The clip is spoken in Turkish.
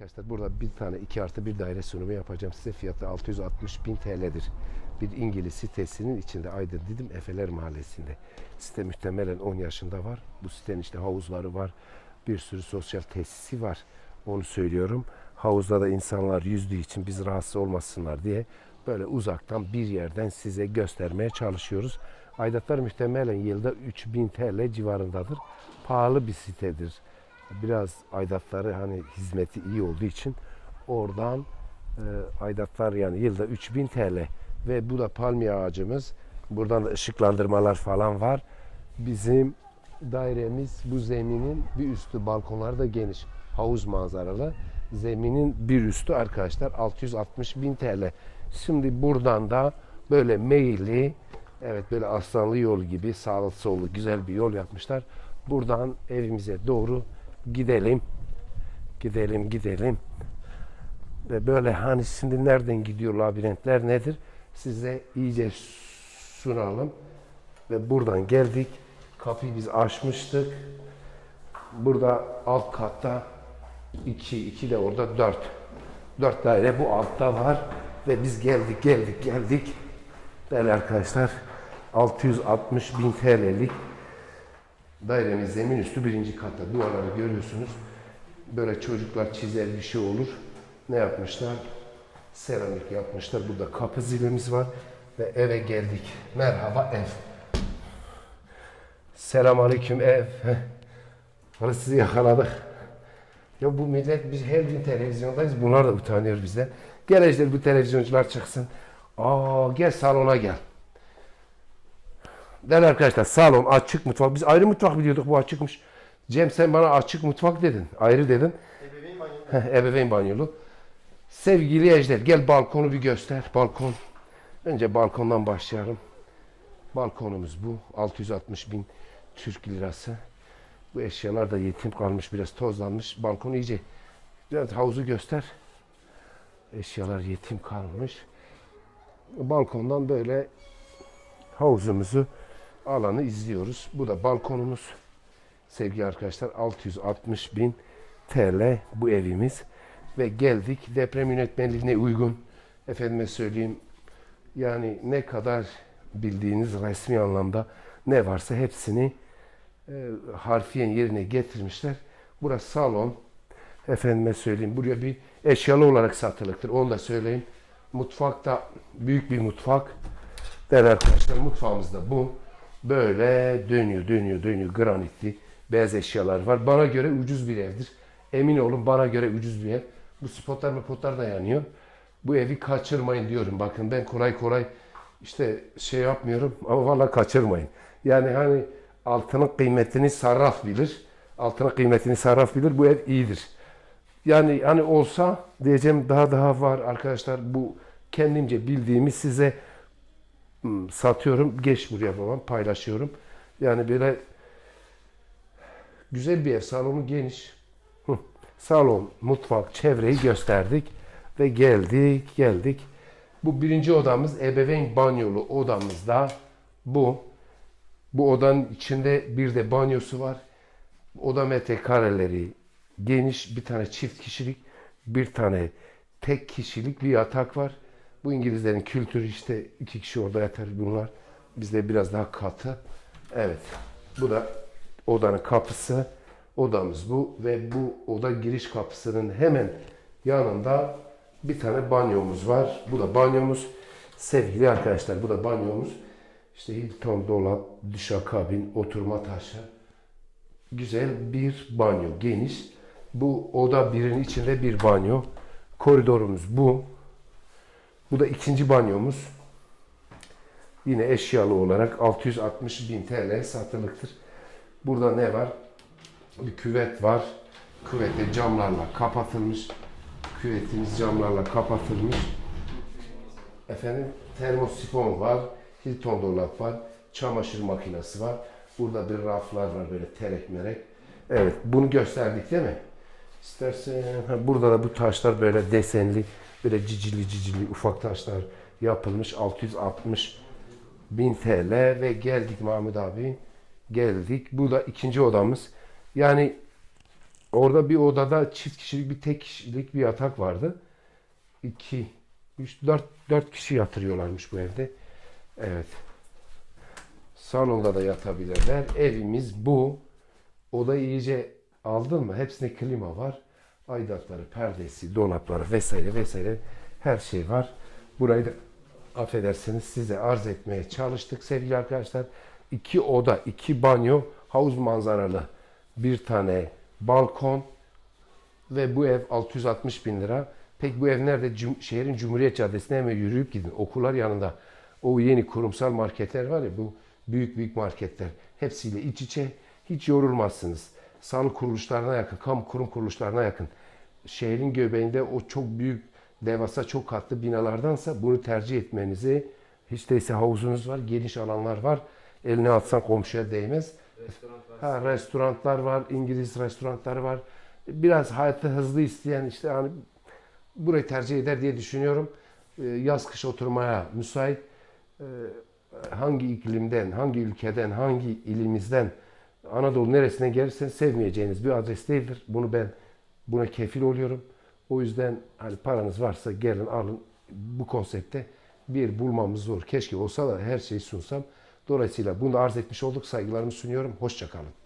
Arkadaşlar burada bir tane 2 artı bir daire sunumu yapacağım. Size fiyatı 660 bin TL'dir. Bir İngiliz sitesinin içinde Aydın Didim Efeler Mahallesi'nde. Site muhtemelen 10 yaşında var. Bu sitenin işte havuzları var. Bir sürü sosyal tesisi var. Onu söylüyorum. Havuzda da insanlar yüzdüğü için biz rahatsız olmasınlar diye böyle uzaktan bir yerden size göstermeye çalışıyoruz. Aidatlar muhtemelen yılda 3000 TL civarındadır. Pahalı bir sitedir biraz aidatları hani hizmeti iyi olduğu için oradan e, aidatlar yani yılda 3000 TL ve bu da palmiye ağacımız. Buradan da ışıklandırmalar falan var. Bizim dairemiz bu zeminin bir üstü balkonları da geniş. Havuz manzaralı. Zeminin bir üstü arkadaşlar 660 bin TL. Şimdi buradan da böyle meyilli evet böyle aslanlı yol gibi sağlı sollu güzel bir yol yapmışlar. Buradan evimize doğru gidelim. Gidelim gidelim. Ve böyle hani şimdi nereden gidiyor labirentler nedir? Size iyice sunalım. Ve buradan geldik. Kapıyı biz açmıştık. Burada alt katta 2, 2 de orada 4. 4 daire bu altta var. Ve biz geldik geldik geldik. Değerli arkadaşlar 660 bin TL'lik dairemiz zemin üstü birinci katta. Duvarları görüyorsunuz. Böyle çocuklar çizer bir şey olur. Ne yapmışlar? Seramik yapmışlar. Burada kapı zilimiz var. Ve eve geldik. Merhaba ev. Selam aleyküm ev. Hani sizi yakaladık. Ya bu millet biz her gün televizyondayız. Bunlar da utanıyor bizden. Gel Ejder bu televizyoncular çıksın. Aa gel salona gel. Değerli arkadaşlar salon açık mutfak. Biz ayrı mutfak biliyorduk bu açıkmış. Cem sen bana açık mutfak dedin. Ayrı dedin. Ebeveyn banyolu. Ebeveyn banyolu. Sevgili Ejder gel balkonu bir göster. Balkon. Önce balkondan başlayalım. Balkonumuz bu. 660 bin Türk lirası. Bu eşyalar da yetim kalmış. Biraz tozlanmış. Balkonu iyice. Biraz havuzu göster. Eşyalar yetim kalmış. Balkondan böyle havuzumuzu alanı izliyoruz. Bu da balkonumuz. Sevgili arkadaşlar 660 bin TL bu evimiz. Ve geldik deprem yönetmeliğine uygun. Efendime söyleyeyim yani ne kadar bildiğiniz resmi anlamda ne varsa hepsini e, harfiyen yerine getirmişler. Burası salon. Efendime söyleyeyim buraya bir eşyalı olarak satılıktır. Onu da söyleyeyim. Mutfakta büyük bir mutfak. Değerli arkadaşlar mutfağımız da bu. Böyle dönüyor, dönüyor, dönüyor. Granitli beyaz eşyalar var. Bana göre ucuz bir evdir. Emin olun bana göre ucuz bir ev. Bu spotlar ve potlar da yanıyor. Bu evi kaçırmayın diyorum. Bakın ben kolay kolay işte şey yapmıyorum ama valla kaçırmayın. Yani hani altının kıymetini sarraf bilir. Altının kıymetini sarraf bilir. Bu ev iyidir. Yani hani olsa diyeceğim daha daha var arkadaşlar. Bu kendimce bildiğimi size satıyorum. Geç buraya babam paylaşıyorum. Yani böyle güzel bir ev. Salonu geniş. Salon, mutfak, çevreyi gösterdik. Ve geldik, geldik. Bu birinci odamız ebeveyn banyolu odamızda bu. Bu odanın içinde bir de banyosu var. Oda metrekareleri geniş bir tane çift kişilik, bir tane tek kişilik bir yatak var. Bu İngilizlerin kültürü işte iki kişi orada yatar bunlar. Bizde biraz daha katı. Evet. Bu da odanın kapısı. Odamız bu ve bu oda giriş kapısının hemen yanında bir tane banyomuz var. Bu da banyomuz. Sevgili arkadaşlar bu da banyomuz. İşte Hilton dolap, duşakabin, oturma taşı. Güzel bir banyo, geniş. Bu oda birin içinde bir banyo. Koridorumuz bu. Bu da ikinci banyomuz. Yine eşyalı olarak 660 bin TL satılıktır. Burada ne var? Bir küvet var. Küvette camlarla kapatılmış. Küvetimiz camlarla kapatılmış. Efendim termosifon var. Hilton dolap var. Çamaşır makinesi var. Burada bir raflar var böyle terek merek. Evet bunu gösterdik değil mi? İstersen burada da bu taşlar böyle desenli, böyle cicili cicili ufak taşlar yapılmış 660 bin TL ve geldik Mahmut abi. Geldik. Bu da ikinci odamız. Yani Orada bir odada çift kişilik bir tek kişilik bir yatak vardı. 2 3 4 4 kişi yatırıyorlarmış bu evde. Evet. Salonda da yatabilirler. Evimiz bu. Odayı iyice aldın mı? Hepsinde klima var. Aidatları, perdesi, dolapları vesaire vesaire her şey var. Burayı da affedersiniz size arz etmeye çalıştık sevgili arkadaşlar. İki oda, iki banyo, havuz manzaralı bir tane balkon ve bu ev 660 bin lira. Peki bu ev nerede? Cum- şehrin Cumhuriyet Caddesi'ne hemen yürüyüp gidin. Okullar yanında. O yeni kurumsal marketler var ya bu büyük büyük marketler. Hepsiyle iç içe hiç yorulmazsınız. Sağlık kuruluşlarına yakın, kamu kurum kuruluşlarına yakın. Şehrin göbeğinde o çok büyük, devasa çok katlı binalardansa bunu tercih etmenizi hiç değilse havuzunuz var, geniş alanlar var. Eline atsan komşuya değmez. Ha, restoranlar var, İngiliz restoranları var. Biraz hayatı hızlı isteyen işte hani burayı tercih eder diye düşünüyorum. Ee, Yaz kış oturmaya müsait. Ee, Hangi iklimden, hangi ülkeden, hangi ilimizden Anadolu neresine gelirseniz sevmeyeceğiniz bir adres değildir. Bunu ben buna kefil oluyorum. O yüzden hani paranız varsa gelin alın bu konsepte bir bulmamız zor. Keşke olsa da her şeyi sunsam. Dolayısıyla bunu arz etmiş olduk. Saygılarımı sunuyorum. Hoşçakalın.